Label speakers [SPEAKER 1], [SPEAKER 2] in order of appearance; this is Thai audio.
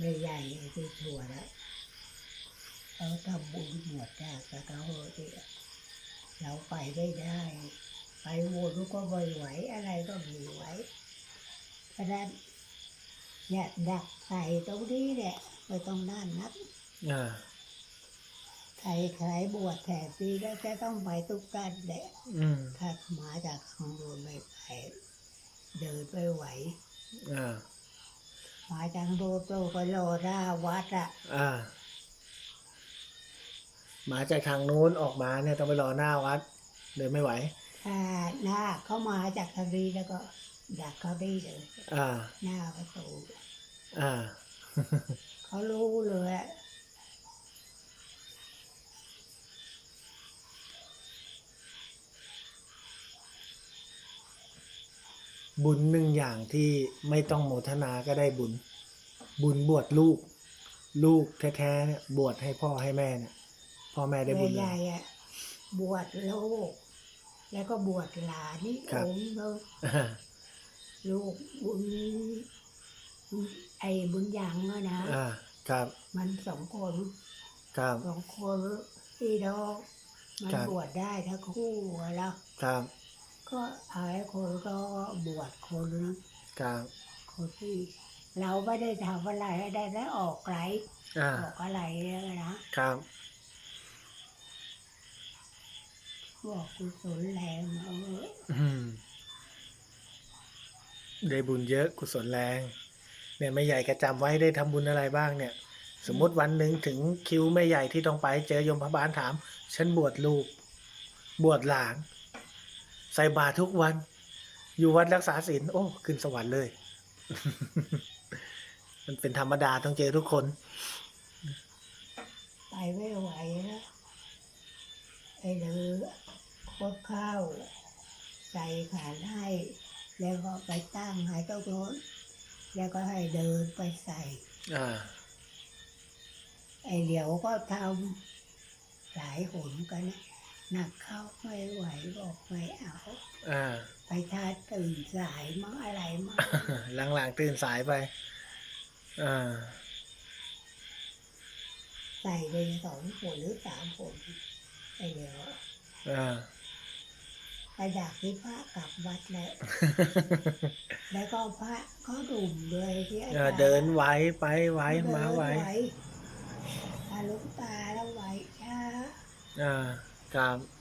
[SPEAKER 1] ไม่ใหญ่ที่ชัวร์แล้วเขาทำบุญหมดได้กับเขาเนี่ยเราไปไม่ได้ ไปโหวตก็ไม่ไหวอะไรก็ไม่ไหวเพราะฉะนั้นเนี่ยดักใส่ตรงนี้เนี่ยไม่ต้องนั่นนัก
[SPEAKER 2] อ่า
[SPEAKER 1] ใครใครบวชแถบนี้ก็จะต้องไปทุกกันแหละ
[SPEAKER 2] อืม
[SPEAKER 1] ถ้ามาจากข้างบนไม่ไปเดินไปไหว
[SPEAKER 2] อ่า
[SPEAKER 1] มาจากโดโตก็รอหน้าวัดอะ
[SPEAKER 2] อ่า มาจากทางนู้นออกมาเนี่ยต้องไปรอหน้าวัดเดินไม่ไหว
[SPEAKER 1] ถ้าหน้าเขามาจากทางนี้แล้วก็ดักเขาได้เลย
[SPEAKER 2] อ่า
[SPEAKER 1] หน้าประตู
[SPEAKER 2] อ่า
[SPEAKER 1] เขารู้เลยอะ
[SPEAKER 2] บุญหนึ่งอย่างที่ไม่ต้องโมทนาก็ได้บุญ บุญบวชลูก ลูกแท้ๆเนี่ยบวชให้พ่อให้แม่เนี่ยพ่อแม่ได้บุ
[SPEAKER 1] แม่
[SPEAKER 2] ญ
[SPEAKER 1] ให
[SPEAKER 2] เล
[SPEAKER 1] ญ่
[SPEAKER 2] ย
[SPEAKER 1] อะบวชลูก แล้วก็บวชหลานนี่
[SPEAKER 2] ครับ
[SPEAKER 1] องค์เนอะ
[SPEAKER 2] อ่า
[SPEAKER 1] ลูกบุญไอ้บุญยังอะนะ
[SPEAKER 2] อ่าครับ
[SPEAKER 1] มันสองคน
[SPEAKER 2] ครับ
[SPEAKER 1] สองคนพี่น้องมัน
[SPEAKER 2] ครับ
[SPEAKER 1] บวชได้ทั้งคู่อะแล้ว
[SPEAKER 2] ครับ
[SPEAKER 1] ก็หายคนก็บวชคนนึง
[SPEAKER 2] ครับ
[SPEAKER 1] คนที่เราไม่ได้ทำอะไรให้ได้แล้วออกไกล
[SPEAKER 2] อ่า
[SPEAKER 1] ออกอะไรเนี่ยนะครับบอกกุศลแรงเอาเถอะ
[SPEAKER 2] อืมได้บุญเยอะกุศลแรง เนี่ยแม่ใหญ่ก็จำไว้ได้ทำบุญอะไรบ้างเนี่ย สมมติวันหนึ่งถึงคิวแม่ใหญ่ที่ต้องไปเจอยมพบาลถาม ฉันบวชลูก บวชหลาน ใส่บาตรทุกวัน อยู่วัดรักษาศีลโอ้ขึ้นสวรรค์เลย มันเป็นธรรมดาต้องเจอทุกคน
[SPEAKER 1] ไปไม่ไหวแล้วไอ้เหลือคดข้าว ใส่ขันให้ แล้วก็ไปตั้งให้เจ้าโน้นแล้วก็ให้เดินไปใส่
[SPEAKER 2] อ่า
[SPEAKER 1] ไอ้เดี๋ยวก็ทำหลายหนกันนะ หนักเข้าไม่ไหวบอกไม่เอา
[SPEAKER 2] อ่า
[SPEAKER 1] ไปทานตื่นสายมั้งอะไรมั้ง
[SPEAKER 2] หลังๆตื่นสายไปอ่า
[SPEAKER 1] ใส่ไปสองผลหรือสามผลไอ้เดี๋ยว
[SPEAKER 2] อ่า
[SPEAKER 1] ไปดักที่พระกลับวัดแล้วแล้วก็พระเขาดุ่มเลยที่อา
[SPEAKER 2] เอ
[SPEAKER 1] จา
[SPEAKER 2] อ
[SPEAKER 1] รย์
[SPEAKER 2] เดินไหวไปไหวมาไหว
[SPEAKER 1] ตาลุกตาแล้วไหวช้า
[SPEAKER 2] อ่า ครับ